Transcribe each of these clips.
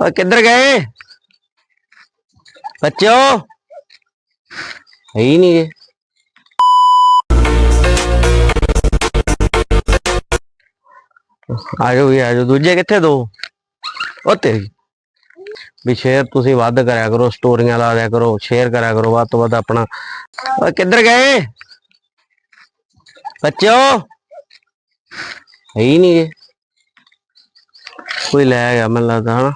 ਓਏ ਕਿੱਧਰ ਗਏ? ਬੱਚਿਓ? ਹੈ ਹੀ ਨਹੀਂ ਗੇ। ਆਜੋ ਵੀ ਆਜੋ, ਦੂਜੇ ਕਿੱਥੇ ਦੋ? ਉਹ ਤੇਰੀ। ਵੀ ਸ਼ੇਅਰ ਤੁਸੀਂ ਵੱਧ ਕਰਿਆ ਕਰੋ, ਸਟੋਰੀਆਂ ਲਾ ਦਿਆ ਕਰੋ, ਸ਼ੇਅਰ ਕਰਿਆ ਕਰੋ, ਵੱਧ ਤੋਂ ਵੱਧ ਆਪਣਾ। ਓਏ ਕਿੱਧਰ ਗਏ? ਬੱਚਿਓ? ਹੈ ਹੀ ਨਹੀਂ ਗੇ। ਕੋਈ ਲੈ ਗਿਆ ਮੈਨੂੰ ਲੱਗਦਾ, ਹਨਾ?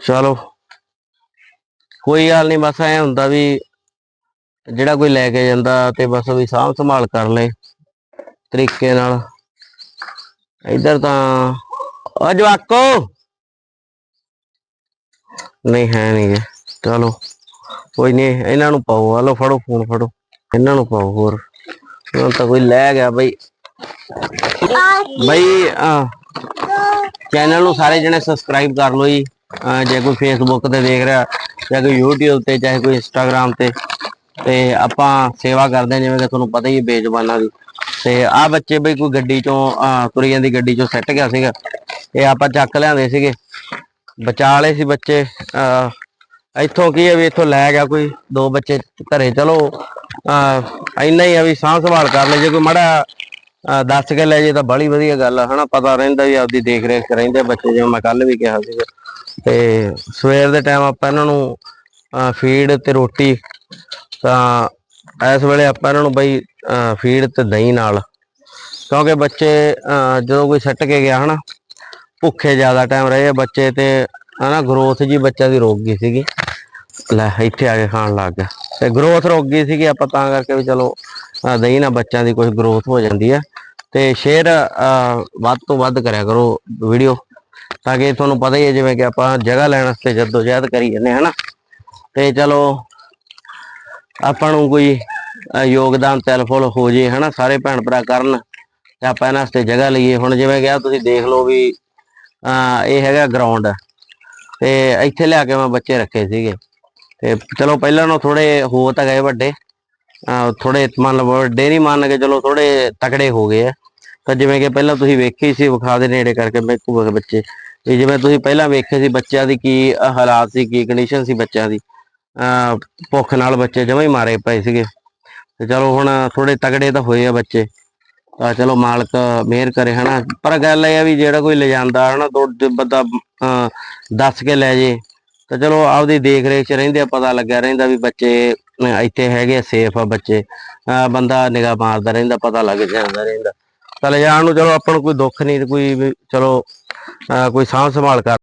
ਚਲੋ। ਕੋਈ ਗੱਲ ਨਹੀਂ ਬਸ ਐ ਹੁੰਦਾ ਵੀ ਜਿਹੜਾ ਕੋਈ ਲੈ ਕੇ ਜਾਂਦਾ ਤੇ ਬਸ ਵੀ ਸਾਂਭ ਸੰਭਾਲ ਕਰ ਲੈ ਤਰੀਕੇ ਨਾਲ। ਇੱਧਰ ਤਾਂ ਓ ਜਵਾਕੋ! ਨਹੀਂ ਹੈ ਨਹੀਂ ਚਲੋ ਕੋਈ ਨਹੀਂ ਇਹਨਾਂ ਨੂੰ ਪਾਓ। ਹਲੋ ਫੜੋ ਫੋਨ ਫੜੋ। ਇਹਨਾਂ ਨੂੰ ਪਾਓ ਹੋਰ। ਹੁਣ ਤਾਂ ਕੋਈ ਲੈ ਗਿਆ ਬਈ। ਬਈ ਆ ਚੈਨਲ ਨੂੰ ਸਾਰੇ ਜਣੇ ਸਬਸਕ੍ਰਾਈਬ ਕਰ ਲਓ ਜੀ। ਜੇ ਕੋਈ ਫੇਸਬੁੱਕ ਤੇ ਦੇਖ ਰਿਹਾ, ਜਾਂ ਕੋਈ YouTube ਤੇ, ਚਾਹੇ ਕੋਈ Instagram ਤੇ ਤੇ ਆਪਾਂ ਸੇਵਾ ਕਰਦੇ ਜਿਵੇਂ ਕਿ ਤੁਹਾਨੂੰ ਪਤਾ ਹੀ ਹੈ ਬੇਜ਼ੁਬਾਨਾਂ ਦੀ। ਤੇ ਆ ਬੱਚੇ ਬਈ ਕੋਈ ਗੱਡੀ ਚੋਂ ਤੁਰੀ ਜਾਂਦੀ ਗੱਡੀ ਚੋਂ ਸੱਟ ਗਿਆ ਸੀਗਾ। ਇਹ ਆਪਾਂ ਚੱਕ ਲਿਆਂਦੇ ਸੀਗੇ। ਬਚਾ ਲਏ ਸੀ ਬੱਚੇ। ਇੱਥੋਂ ਕੀ ਹੈ ਵੀ ਇੱਥੋਂ ਲੈ ਗਿਆ ਕੋਈ। ਦੋ ਬੱਚੇ ਘਰੇ, ਚਲੋ। ਅਹ ਇੰਨਾ ਹੀ ਆ ਵੀ ਸਾਂਭ ਸੰਭਾਲ ਕਰ ਲੈ ਜੇ ਕੋਈ ਮੜਾ ਅਹ ਦੱਸ ਕੇ ਲੈ ਜੇ ਤਾਂ ਬੜੀ ਵਧੀਆ ਗੱਲ ਆ, ਹਨਾ, ਪਤਾ ਰਹਿੰਦਾ ਵੀ ਆਪਦੀ ਦੇਖ ਰੇਖ ਰਹਿੰਦੇ ਬੱਚੇ, ਜਿਵੇਂ ਮੈਂ ਕੱਲ ਵੀ ਕਿਹਾ ਸੀਗਾ। ਤੇ ਸਵੇਰ ਦੇ ਟਾਈਮ ਆਪਾਂ ਇਹਨਾਂ ਨੂੰ ਫੀਡ ਤੇ ਰੋਟੀ, ਤਾਂ ਇਸ ਵੇਲੇ ਆਪਾਂ ਇਹਨਾਂ ਨੂੰ ਬਈ ਫੀਡ ਤੇ ਦਹੀਂ ਨਾਲ। ਕਿਉਂਕਿ ਬੱਚੇ ਜਦੋਂ ਕੋਈ ਸੱਟ ਕੇ ਗਿਆ, ਹਨਾ, ਭੁੱਖੇ ਜ਼ਿਆਦਾ ਟਾਈਮ ਰਹੇ ਆ ਬੱਚੇ ਤੇ, ਹਨਾ ਗਰੋਥ ਜੀ ਬੱਚਾ ਦੀ ਰੋਕ ਗਈ ਸੀਗੀ। ਲੈ, ਇੱਥੇ ਆ ਕੇ ਖਾਣ ਲੱਗ ਗਿਆ। ਤੇ ਗਰੋਥ ਰੋਕ ਗਈ ਸੀਗੀ, ਆਪਾਂ ਤਾਂ ਕਰਕੇ ਵੀ ਚਲੋ ਦਹੀਂ ਨਾਲ ਬੱਚਿਆਂ ਦੀ ਕੁਝ ਗਰੋਥ ਹੋ ਜਾਂਦੀ ਹੈ ਤੇ ਸ਼ੇਅਰ ਵੱਧ ਤੋਂ ਵੱਧ ਕਰਿਆ ਕਰੋ ਵੀਡੀਓ ਤਾਂ ਕਿ ਤੁਹਾਨੂੰ ਪਤਾ ਹੀ ਹੈ ਜਿਵੇਂ ਕਿ ਆਪਾਂ ਜਗ੍ਹਾ ਲੈਣ ਵਾਸਤੇ ਜਦੋਜਹਿਦ ਕਰੀ ਜਾਂਦੇ ਹਾਂ, ਹਨਾ? ਤੇ ਚਲੋ, ਆਪਾਂ ਨੂੰ ਕੋਈ, ਅਹ, ਯੋਗਦਾਨ, ਤਿਲਫੁਲ ਹੋ ਜੇ, ਹਨਾ? ਸਾਰੇ ਭੈਣ ਭਰਾ ਕਰਨ ਤੇ ਆਪਾਂ ਇਹਨਾਂ ਵਾਸਤੇ ਜਗ੍ਹਾ ਲਈਏ। ਹੁਣ ਜਿਵੇਂ ਕਿ ਆਹ ਤੁਸੀਂ ਦੇਖ ਲਓ ਵੀ, ਅਹ, ਇਹ ਹੈਗਾ ਗਰਾਊਂਡ ਤੇ ਇੱਥੇ ਲਿਆ ਕੇ ਮੈਂ ਬੱਚੇ ਰੱਖੇ ਸੀਗੇ। ਤੇ ਚਲੋ, ਪਹਿਲਾਂ ਨੂੰ ਥੋੜੇ ਹੋ ਤਾਂ ਗਏ ਵੱਡੇ। ਥੋੜੇ ਮੰਨ ਲਓ ਵੱਡੇ ਨਹੀਂ ਮੰਨ ਕੇ, ਚਲੋ ਥੋੜੇ ਤਕੜੇ ਹੋ ਗਏ ਆ। ਤਾਂ ਜਿਵੇਂ ਕਿ ਪਹਿਲਾਂ ਤੁਸੀਂ ਵੇਖੇ ਸੀ, ਵਿਖਾ ਦੇ ਨੇੜੇ ਕਰਕੇ ਮੈਂ ਬੱਚੇ। ਇਹ ਜਿਵੇਂ ਤੁਸੀਂ ਪਹਿਲਾਂ ਵੇਖੇ ਸੀ ਬੱਚਿਆਂ ਦੀ ਕੀ ਹਾਲਾਤ ਸੀ, ਕੀ ਕੰਡੀਸ਼ਨ ਸੀ ਬੱਚਿਆਂ ਦੀ। ਭੁੱਖ ਨਾਲ ਬੱਚੇ ਜਮਾਂ ਹੀ ਮਾਰੇ ਪਏ ਸੀਗੇ। ਤੇ ਚਲੋ ਹੁਣ ਥੋੜੇ ਤਗੜੇ ਤਾਂ ਹੋਏ ਆ ਬੱਚੇ। ਤਾਂ ਚਲੋ ਮਾਲਕ ਮਿਹਰ ਕਰੇ, ਹਨਾ। ਪਰ ਗੱਲ ਇਹ ਆ ਵੀ ਜਿਹੜਾ ਕੋਈ ਲੈ ਹਨਾ, ਦੋ ਬੰਦਾ, ਅਹ ਦੱਸ ਕੇ ਲੈ ਜੇ, ਤਾਂ ਚਲੋ ਆਪਦੀ ਦੇਖ ਰੇਖ ਚ ਰਹਿੰਦੇ ਆ, ਪਤਾ ਲੱਗਿਆ ਰਹਿੰਦਾ ਵੀ ਬੱਚੇ ਇੱਥੇ ਹੈਗੇ ਸੇਫ ਆ ਬੱਚੇ। ਅਹ ਬੰਦਾ ਨਿਗਾਹ ਮਾਰਦਾ ਰਹਿੰਦਾ, ਪਤਾ ਲੱਗ ਜਾਂਦਾ ਰਹਿੰਦਾ। ਤਾਂ ਲੈ ਜਾਣ ਨੂੰ ਚਲੋ ਆਪਾਂ ਨੂੰ ਕੋਈ ਦੁੱਖ ਨਹੀਂ ਕੋਈ ਵੀ ਚਲੋ, ਅਹ ਕੋਈ ਸਾਂਭ ਸੰਭਾਲ ਕਰ